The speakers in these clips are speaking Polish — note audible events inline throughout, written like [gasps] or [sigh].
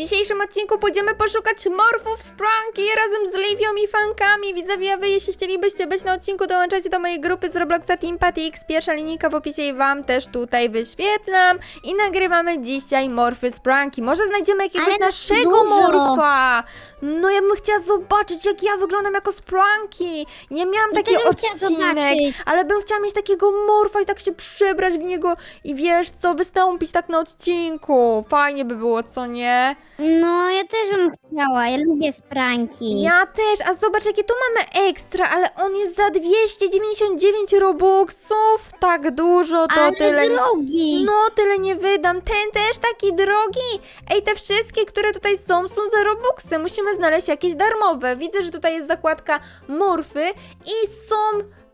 dzisiejszym odcinku pójdziemy poszukać morfów z pranki razem z Livią i fankami. Widzowie, a wy jeśli chcielibyście być na odcinku, dołączajcie do mojej grupy z Robloxa Team Patix. Pierwsza linijka w opisie i wam też tutaj wyświetlam. I nagrywamy dzisiaj morfy z pranki. Może znajdziemy jakiegoś Ale nas naszego dużo. morfa. No ja bym chciała zobaczyć, jak ja wyglądam jako z pranki. Ja miałam I taki też bym chciała odcinek, zobaczyć. ale bym chciała mieć takiego morfa i tak się przebrać w niego i wiesz co, wystąpić tak na odcinku. Fajnie by było, co nie? No, ja też bym chciała, ja lubię spranki. Ja też, a zobacz jakie tu mamy ekstra, ale on jest za 299 robuxów. Tak dużo, to Ale tyle. drogi. No, tyle nie wydam. Ten też taki drogi. Ej, te wszystkie, które tutaj są, są za robuxy. Musimy znaleźć jakieś darmowe. Widzę, że tutaj jest zakładka morfy i są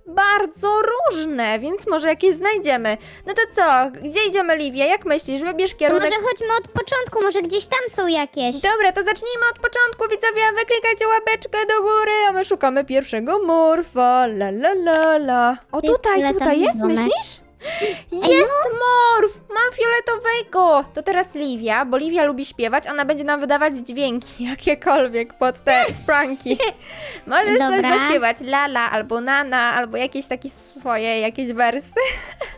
bardzo różne, więc może jakieś znajdziemy. No to co? Gdzie idziemy, Livia? Jak myślisz? Wybierz To kierunek. może chodźmy od początku, może gdzieś tam są jakieś. Dobra, to zacznijmy od początku, widzowie, a wy klikajcie łapeczkę do góry, a my szukamy pierwszego morfa, la la la la. O, Ty tutaj, tutaj jest, myślisz? Jest morf! Mam fioletowego! To teraz Livia, bo Livia lubi śpiewać, ona będzie nam wydawać dźwięki, [laughs] jakiekolwiek, pod te spranki. [laughs] Możesz coś Dobra. zaśpiewać, lala, albo nana, albo jakieś takie swoje, jakieś wersy.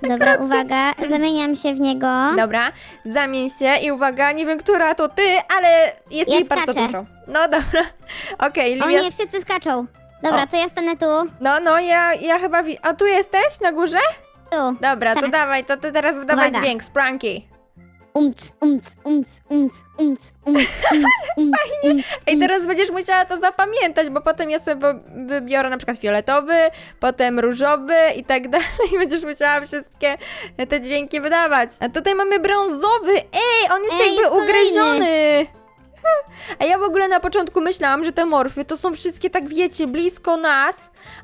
[laughs] Dobra, uwaga, zamieniam się w niego. Dobra, zamień się i uwaga, nie wiem, która to ty, ale jest Ja jej bardzo skaczę. dużo. No dobra, okej, O Livia. nie, wszyscy skaczą. Dobra, O. to ja stanę tu, No, no, ja, ja chyba. Wi- A tu jesteś na górze? Tu. Dobra, to Tak. dawaj, to ty teraz wydawaj Uwaga. dźwięk, spranki. Umc, umc, umc, umc, umc, umc, [laughs] umc, umc, umc. Ej, teraz będziesz musiała to zapamiętać, bo potem ja sobie wy- wybiorę na przykład fioletowy, potem różowy i tak [laughs] dalej. Będziesz musiała wszystkie te dźwięki wydawać. A tutaj mamy brązowy. Ej, on jest Ej, jakby jest kolejny. ugryziony. A ja w ogóle na początku myślałam, że te morfy to są wszystkie tak wiecie, blisko nas,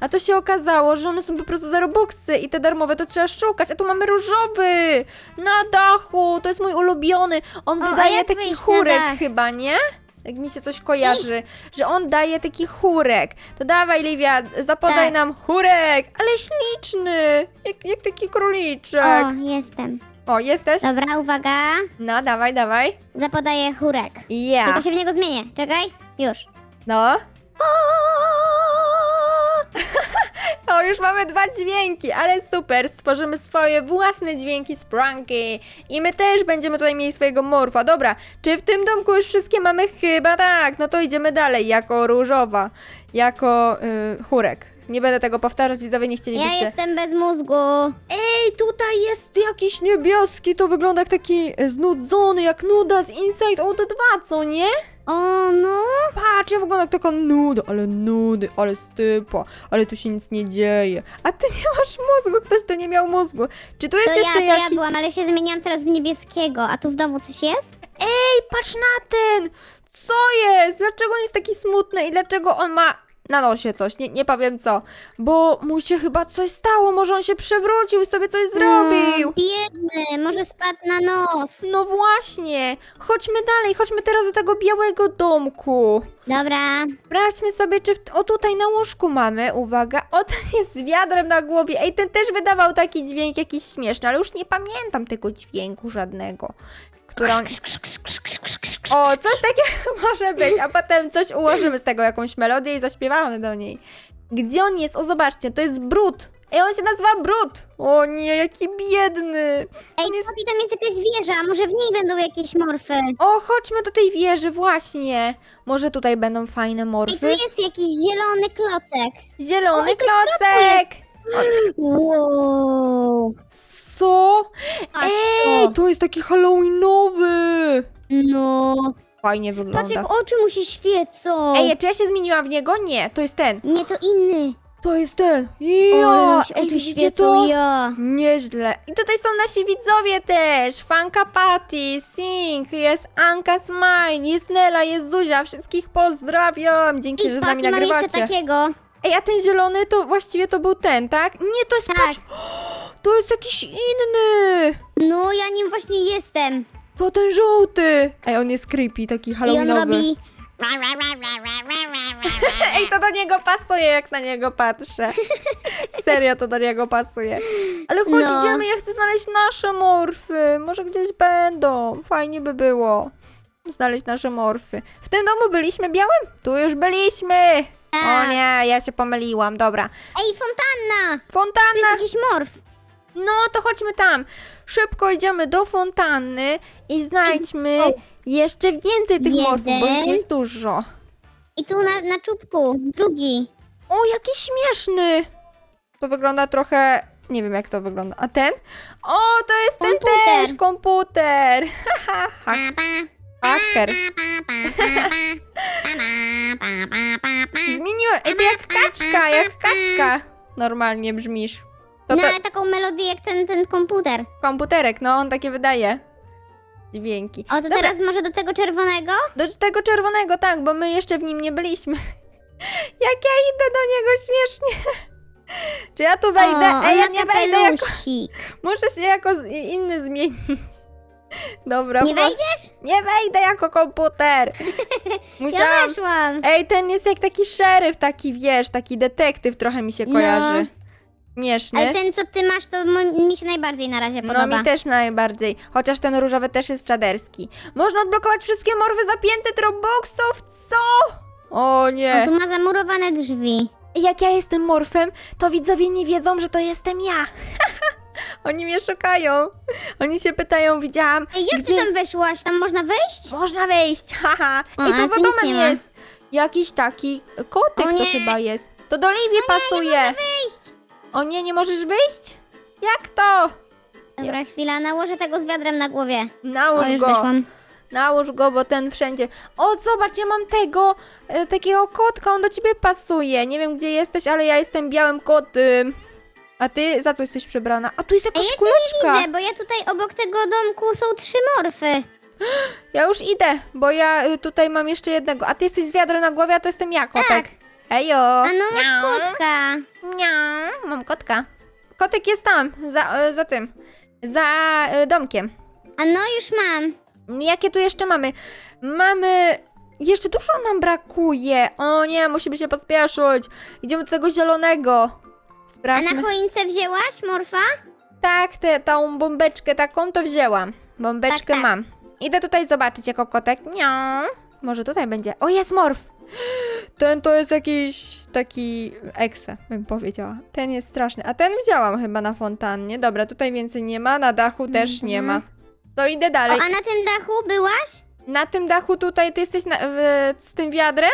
a to się okazało, że one są po prostu za robuxy i te darmowe to trzeba szukać, a tu mamy różowy na dachu, to jest mój ulubiony. On O, a wydaje jak taki wyjść na chórek dach? chyba, nie? Jak mi się coś kojarzy, że on daje taki chórek. To dawaj, Livia, zapodaj Tak. nam chórek, ale śliczny, jak, jak taki króliczek. O, jestem. O, jesteś? Dobra, uwaga, No, dawaj, dawaj. zapodaję chórek. Ja. Tylko się w niego zmienię, czekaj, już. No. [laughs] O, już mamy dwa dźwięki, ale super, stworzymy swoje własne dźwięki z pranki. I my też będziemy tutaj mieli swojego morfa. Dobra, czy w tym domku już wszystkie mamy? Chyba tak, no to idziemy dalej, jako różowa, jako y, chórek. Nie będę tego powtarzać, widzowie nie Ja chcielibyście. jestem bez mózgu. Ej, tutaj jest jakiś niebieski, to wygląda jak taki e, znudzony, jak nuda z Inside Out 2, co nie? O, no. Patrz, ja wyglądam jak taka nuda, ale nudy, ale stypa, ale tu się nic nie dzieje. A ty nie masz mózgu, ktoś tu nie miał mózgu. Czy tu jest To ja, jeszcze to ja jakiś... byłam, ale się zmieniłam teraz w niebieskiego. A tu w domu coś jest? Ej, patrz na ten! Co jest? Dlaczego on jest taki smutny i dlaczego on ma na nosie coś? Nie, nie powiem co. Bo mu się chyba coś stało, może on się przewrócił i sobie coś zrobił. Mm, biedny, może spadł na nos. No właśnie, chodźmy dalej, chodźmy teraz do tego białego domku. Dobra. Sprawdźmy sobie, czy w... o tutaj na łóżku mamy, uwaga, o ten jest z wiadrem na głowie, ej, ten też wydawał taki dźwięk jakiś śmieszny, ale już nie pamiętam tego dźwięku żadnego, który on... O, coś takiego [laughs] może być, a potem coś ułożymy z tego, jakąś melodię i zaśpiewamy do niej. Gdzie on jest? O, zobaczcie, to jest Brud. Ej, on się nazywa Brud. O nie, jaki biedny. Ej, jest... Poppy, tam jest jakaś wieża, może w niej będą jakieś morfy. O, chodźmy do tej wieży, właśnie. Może tutaj będą fajne Ej, tu morfy. jest jakiś zielony klocek. Zielony Oj, to klocek! Wow. Co? Patrz Ej, to. to jest taki halloweenowy! No. Fajnie Patrz wygląda. jak oczy mu się świecą. Ej, czy ja się zmieniłam w niego? Nie, to jest ten. Nie, to inny. To jest ten. Ja! Ej, oczy widzicie świecą, to? ja. Nieźle. I tutaj są nasi widzowie też. Fanka Patty, Sing, jest Anka Smile, jest Nela, jest Zuzia. Wszystkich pozdrawiam. Dzięki, że I z nami Poppy, mam jeszcze nagrywacie. takiego. Ej, a ten zielony to właściwie to był ten, tak? Nie, to jest Tak. patrz, [gasps] To jest jakiś inny. No, ja nim właśnie jestem. To ten żółty. Ej, on jest creepy, taki I on halloweenowy. robi... [laughs] Ej, to do niego pasuje, jak na niego patrzę. [laughs] Serio, to do niego pasuje. Ale chodź, No. idziemy, ja chcę znaleźć nasze morfy. Może gdzieś będą. Fajnie by było. znaleźć nasze morfy. W tym domu byliśmy białym? Tu już byliśmy! O Tak. nie, ja się pomyliłam, dobra. Ej, fontanna! To Fontanna! jest jakiś morf. No to chodźmy tam. Szybko idziemy do fontanny i znajdźmy O. jeszcze więcej tych morfów, bo ich Jeden. jest dużo. I tu na, na czubku, drugi. O, jaki śmieszny! To wygląda trochę... Nie wiem, jak to wygląda. A ten? O, to jest ten Komputer. też! Komputer! [laughs] Haha, ha, pa. Pa, pa. [laughs] Zmieniłem... Ej, to jak kaczka, jak kaczka. Normalnie brzmisz. To No to ale taką melodię jak ten, ten komputer. komputerek, no on takie wydaje. Dźwięki. O, to Dobra, teraz może do tego czerwonego? Do tego czerwonego, tak, bo my jeszcze w nim nie byliśmy. [laughs] Jak ja idę do niego śmiesznie. [laughs] Czy ja tu wejdę? O, Ej, ja nie wejdę jako... kapelusik. Muszę się jako z- inny zmienić. Dobra, Nie wejdziesz? Nie wejdę jako komputer. [laughs] Ja Musiałam... weszłam. Ej, ten jest jak taki szeryf, taki wiesz, taki detektyw trochę mi się No. kojarzy. Śmieszny. Ale ten, co ty masz, to mo- mi się najbardziej na razie No podoba. mi też najbardziej, chociaż ten różowy też jest czaderski. Można odblokować wszystkie morwy za 500 robuxów, co? O nie. tu ma zamurowane drzwi. Jak ja jestem morfem, to widzowie nie wiedzą, że to jestem ja. [laughs] Oni mnie szukają. Oni się pytają, widziałam, Ej, jak gdzie ty tam weszłaś? Tam można wejść? można wejść, [laughs] haha. O, I a tu za tu nic domem nie ma. jest jakiś taki kotek O to nie. chyba jest. To do Livi pasuje. Wyjść! O nie, nie możesz wyjść? Jak to? Dobra, chwila, nałożę tego z wiadrem na głowie. Nałóż już go. wyszłam. Nałóż go, bo ten wszędzie. O, zobacz, ja mam tego, e, takiego kotka, on do ciebie pasuje. Nie wiem, gdzie jesteś, ale ja jestem białym kotem. A ty za co jesteś przebrana? A tu jest Ej, jakaś ja cię kuleczka. nie widzę, bo ja tutaj obok tego domku są trzy morfy. Ja już idę, bo ja y, tutaj mam jeszcze jednego. A ty jesteś z wiadrem na głowie, a to jestem ja, kotek. Tak. Ejo. A no masz Miau. kotka. Miau, mam kotka. Kotek jest tam, za, y, za tym, za y, domkiem. A no już mam. Jakie tu jeszcze mamy? Mamy... Jeszcze dużo nam brakuje. O nie, musimy się pospieszyć. Idziemy do tego zielonego. A Sprawdźmy. na choince wzięłaś morfa? Tak, tę tą bombeczkę taką to wzięłam. Bombeczkę Tak, tak. mam. Idę tutaj zobaczyć jako kotek. Miau. Może tutaj będzie. O, jest morf. Ten to jest jakiś taki ekse, bym powiedziała. Ten jest straszny. A ten widziałam chyba na fontannie. Dobra, tutaj więcej nie ma. Na dachu też nie ma. Mhm. To idę O, dalej. a na tym dachu byłaś? Na tym dachu tutaj ty jesteś na, w, z tym wiadrem?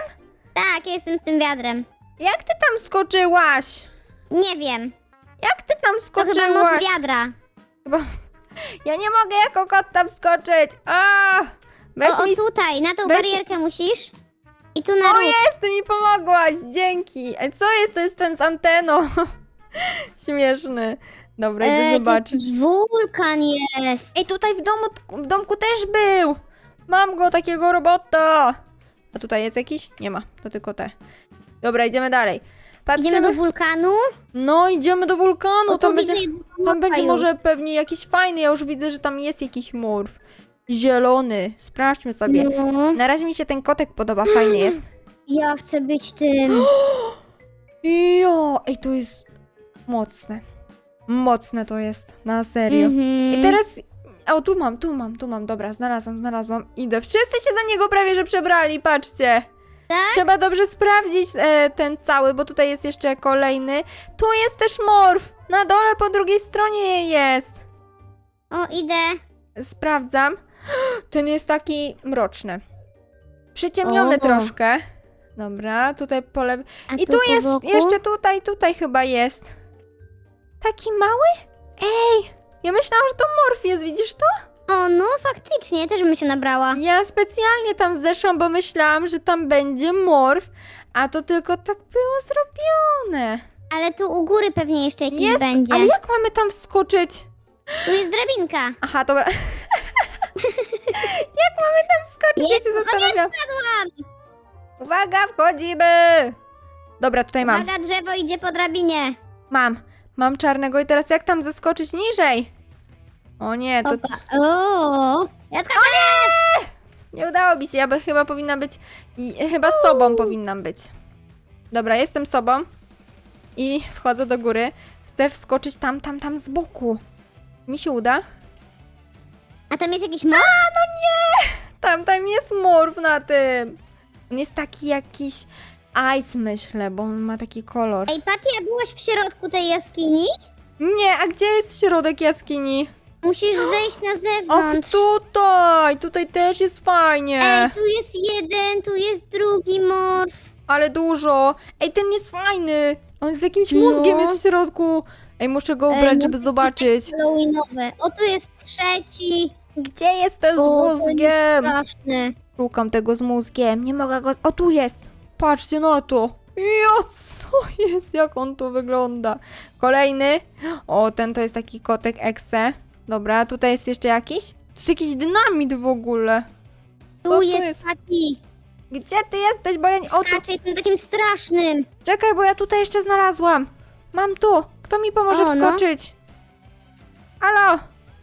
Tak, ja jestem z tym wiadrem. Jak ty tam skoczyłaś? Nie wiem. Jak ty tam To chyba moc wiadra. Chyba... [laughs] Ja nie mogę jako kot tam skoczyć. A! Weź O, o mi... tutaj, na tą weź- barierkę musisz. I tu na O róg. jest, ty mi pomogłaś, dzięki. Ej, Co jest? To jest ten z anteną. [laughs] Śmieszny. Dobra, idę E, tu zobaczyć. wulkan jest. Ej, tutaj w domu, w domku też był. Mam go, takiego robota. A tutaj jest jakiś? Nie ma, to tylko te. Dobra, idziemy dalej. Idziemy do wulkanu. No, idziemy do wulkanu. O, tam będzie, widzę jednego tam będzie już. może pewnie jakiś fajny. Ja już widzę, że tam jest jakiś morf. Zielony. Sprawdźmy sobie. No, Na razie mi się ten kotek podoba, fajny [gasps] jest. ja chcę być tym. [gasps] Jo, ej, to jest mocne. Mocne to jest, na serio. Mhm. I teraz. O, tu mam, tu mam, tu mam. Dobra, znalazłam, znalazłam. Idę. Wszyscy się za niego prawie że przebrali, patrzcie. Tak? Trzeba dobrze sprawdzić e, ten cały, bo tutaj jest jeszcze kolejny. Tu jest też morf. Na dole po drugiej stronie jest. O, idę. Sprawdzam. [gasps] Ten jest taki mroczny. Przyciemniony O. troszkę. Dobra, tutaj po lewej. A I tu tu po jest, boku? jeszcze tutaj, tutaj chyba jest. Taki mały? Ej, ja myślałam, że to morf jest, widzisz to? O, no faktycznie, też bym się nabrała. Ja specjalnie tam zeszłam, bo myślałam, że tam będzie morf, a to tylko tak było zrobione. Ale tu u góry pewnie jeszcze jakiś Jest, będzie. ale jak mamy tam wskoczyć? Tu jest drabinka. Aha, dobra. [laughs] jak mamy tam wskoczyć? Ja Jest, się o nie, zastanawiam. Uwaga, wchodzimy! Dobra, tutaj mam. Uwaga, drzewo idzie po drabinie. Mam. Mam czarnego i teraz jak tam zeskoczyć niżej? O nie, to Opa. O, ja skaczę! nie udało mi się. Ja by chyba powinna być. I, chyba sobą powinnam być. Dobra, jestem sobą. I wchodzę do góry. Chcę wskoczyć tam, tam, tam z boku. Mi się uda? A tam jest jakiś most? A, no nie! tam, tam jest morf na tym. On jest taki jakiś ice, myślę, bo on ma taki kolor. Ej, Patty, a byłaś w środku tej jaskini? Nie, a gdzie jest środek jaskini? Musisz zejść na Och, zewnątrz. tutaj! Tutaj też jest fajnie. Ej, tu jest jeden, tu jest drugi morf. Ale dużo. Ej, ten jest fajny. On z jakimś No. mózgiem jest w środku. Ej, muszę go Ej, ubrać, no żeby zobaczyć. Halloweenowe. O, tu jest trzeci. Gdzie jest ten z O, to mózgiem? Straszny. Szukam tego z mózgiem. Nie mogę go... O, tu jest. Patrzcie na to. Jo, co jest? Jak on tu wygląda? Kolejny. O, ten to jest taki kotek Exe. Dobra, tutaj jest jeszcze jakiś? To jest jakiś dynamit w ogóle. Co Tu jest, jest? Patty. Gdzie ty jesteś? Bo ja nie... O, tu... Skacze, jestem takim strasznym. Czekaj, bo ja tutaj jeszcze znalazłam. Mam tu. Kto mi pomoże O, no. wskoczyć? Alo,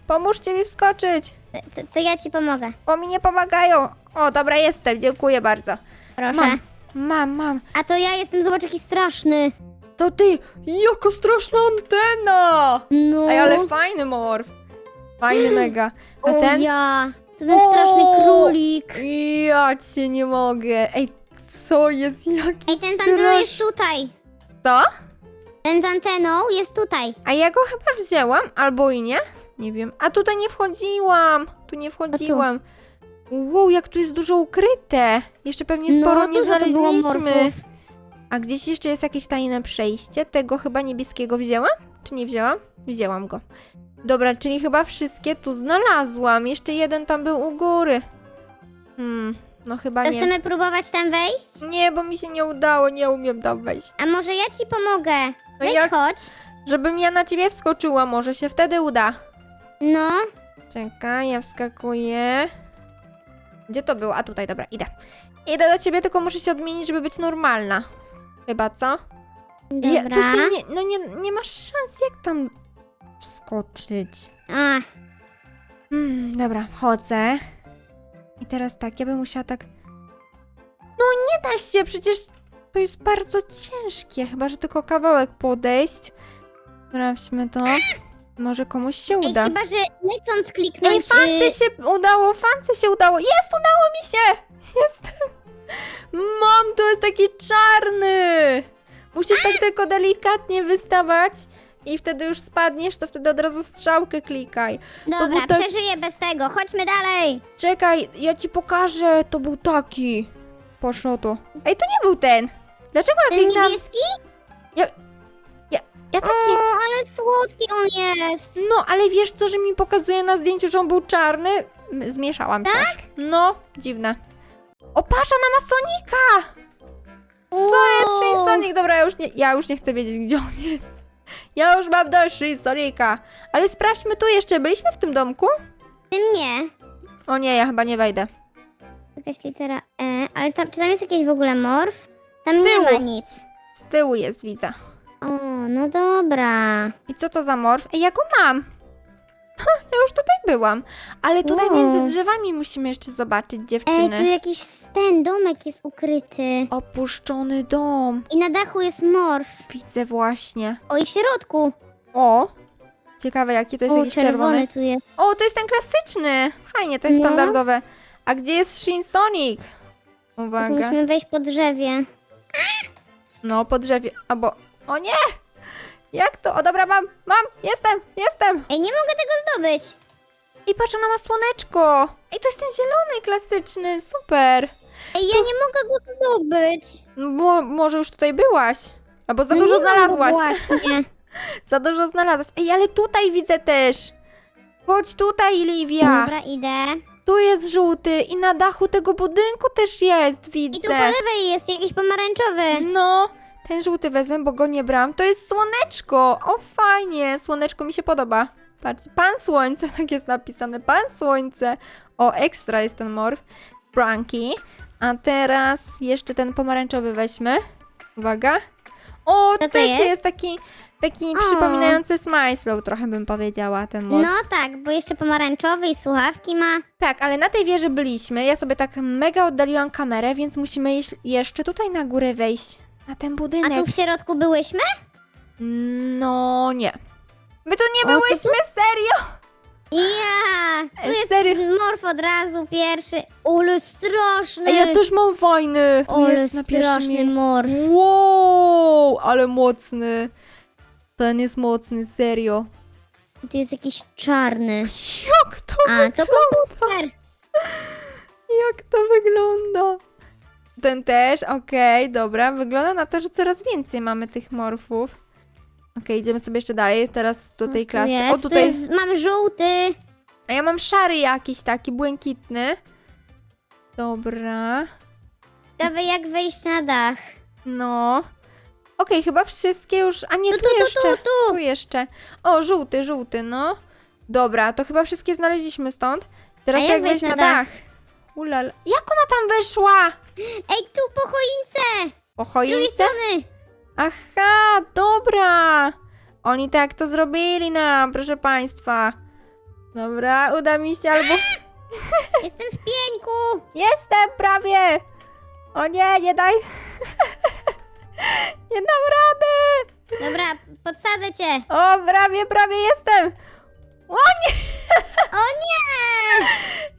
pomóżcie mi wskoczyć, To, to ja ci pomogę. bo mi nie pomagają. O, dobra, jestem, dziękuję bardzo. Proszę. Mam, mam, mam. A to ja jestem, zobacz, jaki straszny. To ty, jaka straszna antena! No. Ej, ale fajny morf. Fajny [gasps] mega. A o ten? ja. To ten O! straszny królik. Ja cię nie mogę. Ej, co jest jakiś Ej, ten z anteną strasz- jest tutaj. Co? Ten z anteną jest tutaj. A ja go chyba wzięłam, albo i nie. Nie wiem. A tutaj nie wchodziłam. Tu nie wchodziłam. Wow, jak tu jest dużo ukryte. Jeszcze pewnie sporo no, nie dużo tu było znaleźliśmy. morfów. A gdzieś jeszcze jest jakieś tajne przejście. Tego chyba niebieskiego wzięłam? Czy nie wzięłam? Wzięłam go. Dobra, czyli chyba wszystkie tu znalazłam. Jeszcze jeden tam był u góry. Hmm, no chyba To nie. chcemy próbować tam wejść? Nie, bo mi się nie udało, nie umiem tam wejść. A może ja ci pomogę? No Weź jak? chodź. Żebym ja na ciebie wskoczyła, może się wtedy uda. No. Czekaj, ja wskakuję. Gdzie to było? A tutaj, dobra, idę. Idę do ciebie, tylko muszę się odmienić, żeby być normalna. Chyba, co? Ja, Dobra. tu się nie, no nie, nie masz szans, jak tam wskoczyć. A, Hmm, dobra, wchodzę. I teraz tak, ja bym musiała tak... No nie da się, przecież to jest bardzo ciężkie, chyba, że tylko kawałek podejść. Sprawdźmy to. Może komuś się ej, uda. chyba, że lecąc kliknąć... Ej, fance y, się udało, fance się udało. Jest, udało mi się! [laughs] Jestem. Mam, to jest taki czarny. Musisz tak tylko delikatnie wystawać i wtedy już spadniesz, to wtedy od razu strzałkę klikaj. Dobra, był tak- przeżyję bez tego. Chodźmy dalej. Czekaj, ja ci pokażę. To był taki. Poszło to. Ej, to nie był ten. Dlaczego ja Ten kliknęłam? niebieski? Ja O, taki... ale słodki on jest. No, ale wiesz co, że mi pokazuje na zdjęciu, że on był czarny? M- Zmieszałam się. aż. No, dziwne. O, patrz, ona ma Sonika! Co jest. Shin Sonic? Dobra, ja już, nie, ja już nie chcę wiedzieć, gdzie on jest. Ja już mam dość Shin Sonika. Ale sprawdźmy tu jeszcze, byliśmy w tym domku? Tym nie. O nie, ja chyba nie wejdę. Jakaś litera E, ale tam, czy tam jest jakiś w ogóle morf? Tam nie tyłu. ma nic. Z tyłu jest, widzę. O, no dobra. I co to za morf? Ej, ja go mam. Już tutaj byłam. Ale tutaj Wow. między drzewami musimy jeszcze zobaczyć Ej, dziewczyny. tu jakiś ten domek jest ukryty. Opuszczony dom. I na dachu jest morf. Widzę właśnie. O, i w środku. O! Ciekawe, jaki to jest o, jakiś czerwony czerwony. tu jest. O, to jest ten klasyczny. Fajnie, to jest No. standardowe. A gdzie jest Shin Sonic? Tu Uwaga. musimy wejść po drzewie. No, po drzewie. Albo... O nie! Jak to? O, dobra, mam, mam, jestem, jestem. Zdobyć. I patrz, ona ma słoneczko. Ej, to jest ten zielony klasyczny, super. Ej, ja nie mogę go zdobyć. No, Mo może już tutaj byłaś. Albo za No dużo nie mam go znalazłaś. Właśnie. [laughs] Za dużo znalazłaś. Ej, ale tutaj widzę też. Chodź tutaj, Livia. Dobra, idę. Tu jest żółty i na dachu tego budynku też jest, I tu po widzę. lewej jest jakiś pomarańczowy. No, ten żółty wezmę, bo go nie brałam. To jest słoneczko. O, fajnie. Słoneczko mi się podoba. Patrz, pan słońce, [laughs] tak jest napisane. Pan słońce. O, ekstra jest ten morf. Branki. A teraz jeszcze ten pomarańczowy weźmy. Uwaga. O, to to też jest? jest taki, taki O. przypominający Smile trochę bym powiedziała, ten morf. No tak, bo jeszcze pomarańczowy i słuchawki ma. Tak, ale na tej wieży byliśmy. Ja sobie tak mega oddaliłam kamerę, więc musimy jeś- jeszcze tutaj na górę wejść. Na ten A budynek. tu w środku byłyśmy? No nie. My tu nie O, to byłyśmy, serio? Ja! Tu jest serio? morf od razu pierwszy. Ole straszny! Ej, ja też mam fajny. Ole Jest na pierwszym straszny miejscu. morf. Wow, ale mocny. Ten jest mocny, serio. Tu jest jakiś czarny. Jak to, A, to komputer. jak to wygląda? Ten też, okej, dobra. Wygląda na to, że coraz więcej mamy tych morfów. Okej, idziemy sobie jeszcze dalej. Teraz do tej Tu klasy. jest, O, tutaj tu jest, mam żółty. A ja mam szary jakiś taki, błękitny. Dobra. Ciekawe jak wejść na dach. No. Okej, chyba wszystkie już. A nie, Tu, tu, tu, tu, jeszcze. tu, tu. Jeszcze. O, żółty, żółty, no. Dobra, to chyba wszystkie znaleźliśmy stąd. Teraz A jak wejść na na dach? Ulala. Jak ona tam weszła? Ej, tu po choince. Po Z drugiej choince? strony. Aha, dobra. Oni tak to zrobili nam, proszę państwa. Dobra, uda mi się albo... [laughs] Jestem w pieńku. Jestem prawie! O nie, nie daj! [laughs] nie dam rady! Dobra, podsadzę cię. O, prawie, prawie jestem! O nie! O nie! [laughs]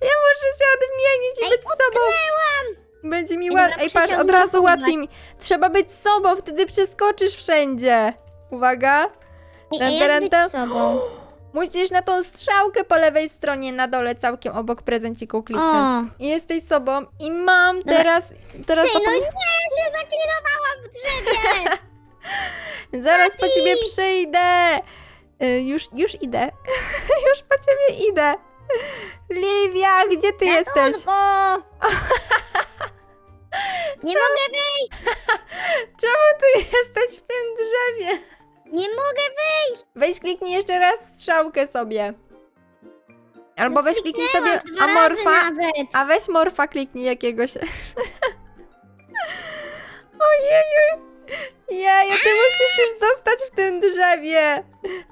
Ja muszę się odmienić i Ej, być sobą. utknęłam. Będzie mi Ej, łatwiej. Ej, patrz, od razu łatwiej mi. Trzeba być sobą, wtedy przeskoczysz wszędzie. Uwaga. Jak ten, być sobą? [gasps] Musisz na tą strzałkę po lewej stronie na dole całkiem obok prezenciku kliknąć. O. I jesteś sobą i mam Dobra. teraz... teraz Ej, no nie, się zaklinowałam w drzewie. [laughs] Zaraz po ciebie przyjdę. Y, Już, już idę. [laughs] już po ciebie idę. Livia, gdzie ty jesteś? Ratunku. [laughs] Nie mogę wyjść. [laughs] Czemu ty jesteś w tym drzewie? Nie mogę wyjść. Weź kliknij jeszcze raz strzałkę sobie. Albo weź kliknij sobie dwa amorfa, razy nawet. a weź morfa kliknij jakiegoś. [laughs] Ojeju. Jeju, ty musisz już zostać w tym drzewie.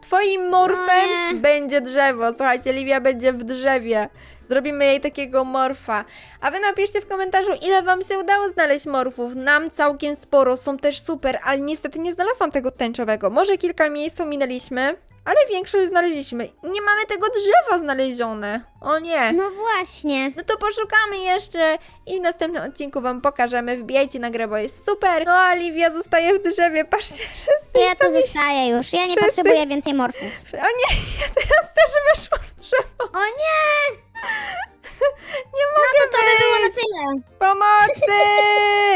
Twoim morfem O nie. będzie drzewo. Słuchajcie, Livia będzie w drzewie. Zrobimy jej takiego morfa. A wy napiszcie w komentarzu, ile wam się udało znaleźć morfów. Nam całkiem sporo, są też super, ale niestety nie znalazłam tego tęczowego. Może kilka miejsc ominęliśmy, ale większość znaleźliśmy. Nie mamy tego drzewa znalezione. O nie. No właśnie. No to poszukamy jeszcze i w następnym odcinku wam pokażemy. Wbijajcie na grę, bo jest super. No a Livia zostaje w drzewie. Patrzcie [laughs] wszyscy. Ja tu zostaję już. Ja nie Wszyscy- potrzebuję więcej morfów. O nie, [laughs] ja teraz też weszłam w drzewo. O nie! Nie mogę To by było na tyle. Pomocy!